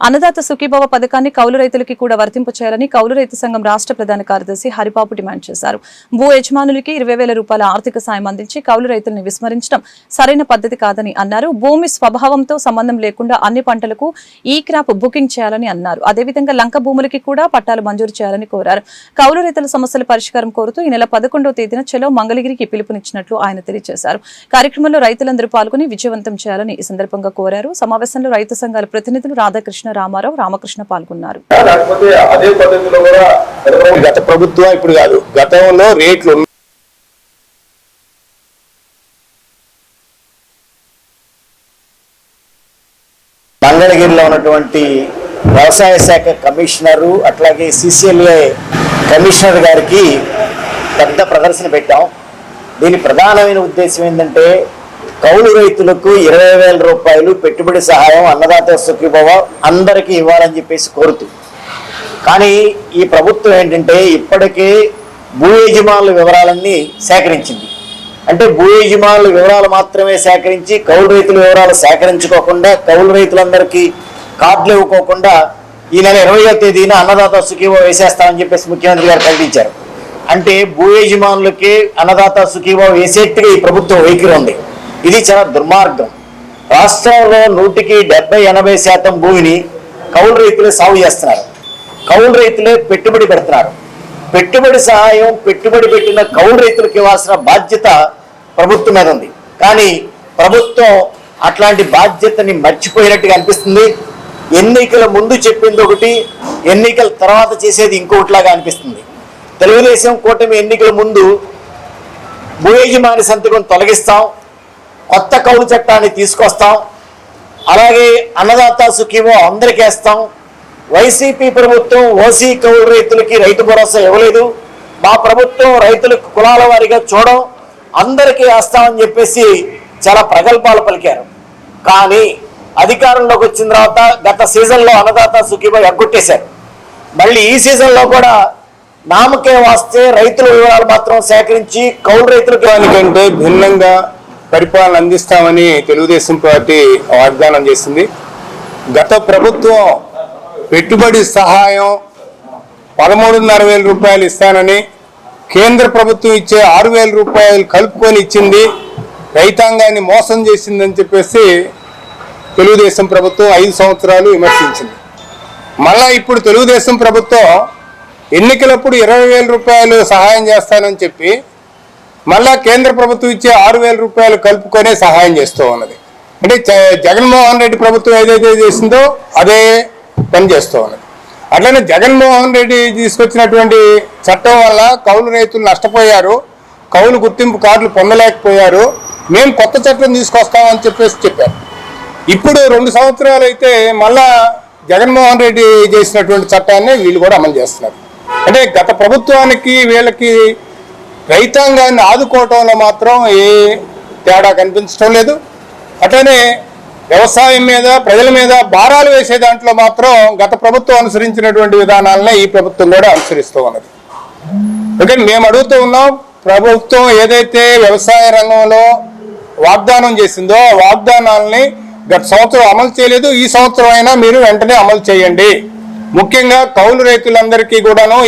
అన్నదాత సుఖీభవ పథకాన్ని కౌలు రైతులకి కూడా వర్తింపు చేయాలని కౌలు రైతు సంఘం రాష్ట్ర ప్రధాన కార్యదర్శి హరిబాబు డిమాండ్ చేశారు. భూ యజమానులకి ఇరవై వేల రూపాయల ఆర్థిక సాయం అందించి కౌలు రైతులను విస్మరించడం సరైన పద్ధతి కాదని అన్నారు. భూమి స్వభావంతో సంబంధం లేకుండా అన్ని పంటలకు ఈ క్రాప్ బుకింగ్ చేయాలని అన్నారు. అదేవిధంగా లంక భూములకి కూడా పట్టాలు మంజూరు చేయాలని కోరారు. కౌలు రైతుల సమస్యల పరిష్కారం కోరుతూ ఈ నెల పదకొండవ తేదీన చెలో మంగళగిరికి పిలుపునిచ్చినట్లు ఆయన తెలియజేశారు. కార్యక్రమంలో రైతులందరూ పాల్గొని విజయవంతం చేయాలని ఈ సందర్భంగా కోరారు. సమావేశంలో రైతు సంఘాల ప్రతినిధులు రాధాకృష్ణ రామారావు రామకృష్ణ పాల్గొన్నారు. లేకపోతే అదే పద్ధతిలో కూడా చంద్రబాబు గత ప్రభుత్వం ఇప్పుడు కాదు. గతంలో రేట్లు ఉన్న- మంగళగిరిలో ఉన్నటువంటి వ్యవసాయ శాఖ కమిషనరు అట్లాగే సిసిఎల్ఏ కమిషనర్ గారికి పెద్ద ప్రదర్శన పెట్టాం. దీని ప్రధానమైన ఉద్దేశం ఏంటంటే కౌలు రైతులకు ఇరవై వేల రూపాయలు పెట్టుబడి సహాయం అన్నదాత సుఖీభవ అందరికీ ఇవ్వాలని చెప్పేసి కోరుతూ. కానీ ఈ ప్రభుత్వం ఏంటంటే ఇప్పటికే భూ యజమానుల వివరాలన్నీ సేకరించింది. అంటే భూ యజమానుల వివరాలు మాత్రమే సేకరించి కౌలు రైతుల వివరాలు సేకరించుకోకుండా కౌలు రైతులందరికీ కార్డులు ఇవ్వకోకుండా ఈ నెల ఇరవయో తేదీన అన్నదాత సుఖీభవ వేసేస్తామని చెప్పేసి ముఖ్యమంత్రి గారు ప్రకటించారు. అంటే భూ యజమానులకి అన్నదాత సుఖీభవ వేసేట్టుగా ఈ ప్రభుత్వం వైఖరి ఉంది. ఇది చాలా దుర్మార్గం. రాష్ట్రంలో నూటికి డెబ్బై ఎనభై శాతం భూమిని కౌలు రైతులే సాగు చేస్తున్నారు. కౌలు రైతులే పెట్టుబడి పెడుతున్నారు. పెట్టుబడి సహాయం పెట్టుబడి పెట్టిన కౌలు రైతులకు ఇవ్వాల్సిన బాధ్యత ప్రభుత్వం మీద ఉంది. కానీ ప్రభుత్వం అట్లాంటి బాధ్యతని మర్చిపోయినట్టుగా అనిపిస్తుంది. ఎన్నికల ముందు చెప్పింది ఒకటి ఎన్నికల తర్వాత చేసేది ఇంకొకటిలాగా అనిపిస్తుంది. తెలుగుదేశం కూటమి ఎన్నికల ముందు భూ యజమాని సంతకం తొలగిస్తాం. కొత్త కౌలు చట్టాన్ని తీసుకొస్తాం. అలాగే అన్నదాత సుఖీమో అందరికీ వేస్తాం. వైసీపీ ప్రభుత్వం ఓసీ కౌలు రైతులకి రైతు భరోసా ఇవ్వలేదు. మా ప్రభుత్వం రైతులకు కులాల వారిగా చూడం అందరికీ వేస్తామని చెప్పేసి చాలా ప్రగల్భాలు పలికారు. కానీ అధికారంలోకి వచ్చిన తర్వాత గత సీజన్లో అన్నదాత సుఖీమో ఎగ్గొట్టేశారు. మళ్ళీ ఈ సీజన్లో కూడా నామకే వాస్తే రైతుల వివరాలు మాత్రం సేకరించి కౌలు రైతులకు దానికంటే భిన్నంగా పరిపాలన అందిస్తామని తెలుగుదేశం పార్టీ వాగ్దానం చేసింది. గత ప్రభుత్వం పెట్టుబడి సహాయం పదమూడున్నర వేల రూపాయలు ఇస్తానని కేంద్ర ప్రభుత్వం ఇచ్చే ఆరు వేల రూపాయలు కలుపుకొని ఇచ్చింది. రైతాంగాన్ని మోసం చేసిందని చెప్పేసి తెలుగుదేశం ప్రభుత్వం ఐదు సంవత్సరాలు విమర్శించింది. మళ్ళా ఇప్పుడు తెలుగుదేశం ప్రభుత్వం ఎన్నికలప్పుడు ఇరవై వేల రూపాయలు సహాయం చేస్తానని చెప్పి మళ్ళా కేంద్ర ప్రభుత్వం ఇచ్చే ఆరు వేల రూపాయలు కలుపుకొనే సహాయం చేస్తూ ఉన్నది. అంటే జ- జగన్మోహన్ రెడ్డి ప్రభుత్వం ఏదైతే చేసిందో అదే పని చేస్తూ ఉన్నది. అట్లనే జగన్మోహన్ రెడ్డి తీసుకొచ్చినటువంటి చట్టం వల్ల కౌలు రైతులు నష్టపోయారు కౌలు గుర్తింపు కార్డులు పొందలేకపోయారు మేము కొత్త చట్టం తీసుకొస్తామని చెప్పేసి చెప్పారు. ఇప్పుడు రెండు సంవత్సరాలు అయితే మళ్ళా జగన్మోహన్ రెడ్డి చేసినటువంటి చట్టాన్ని వీళ్ళు కూడా అమలు చేస్తున్నారు. అంటే గత ప్రభుత్వానికి వీళ్ళకి రైతాంగాన్ని ఆదుకోవటంలో మాత్రం ఏ తేడా కనిపించడం లేదు. అట్లనే వ్యవసాయం మీద ప్రజల మీద భారాలు వేసే దాంట్లో మాత్రం గత ప్రభుత్వం అనుసరించినటువంటి విధానాలనే ఈ ప్రభుత్వం కూడా అనుసరిస్తూ ఉన్నది. అందుకని మేము అడుగుతూ ఉన్నాం ప్రభుత్వం ఏదైతే వ్యవసాయ రంగంలో వాగ్దానం చేసిందో ఆ వాగ్దానాలని గత సంవత్సరం అమలు చేయలేదు. ఈ సంవత్సరం అయినా మీరు వెంటనే అమలు చేయండి. ముఖ్యంగా కౌలు రైతులందరికీ కూడాను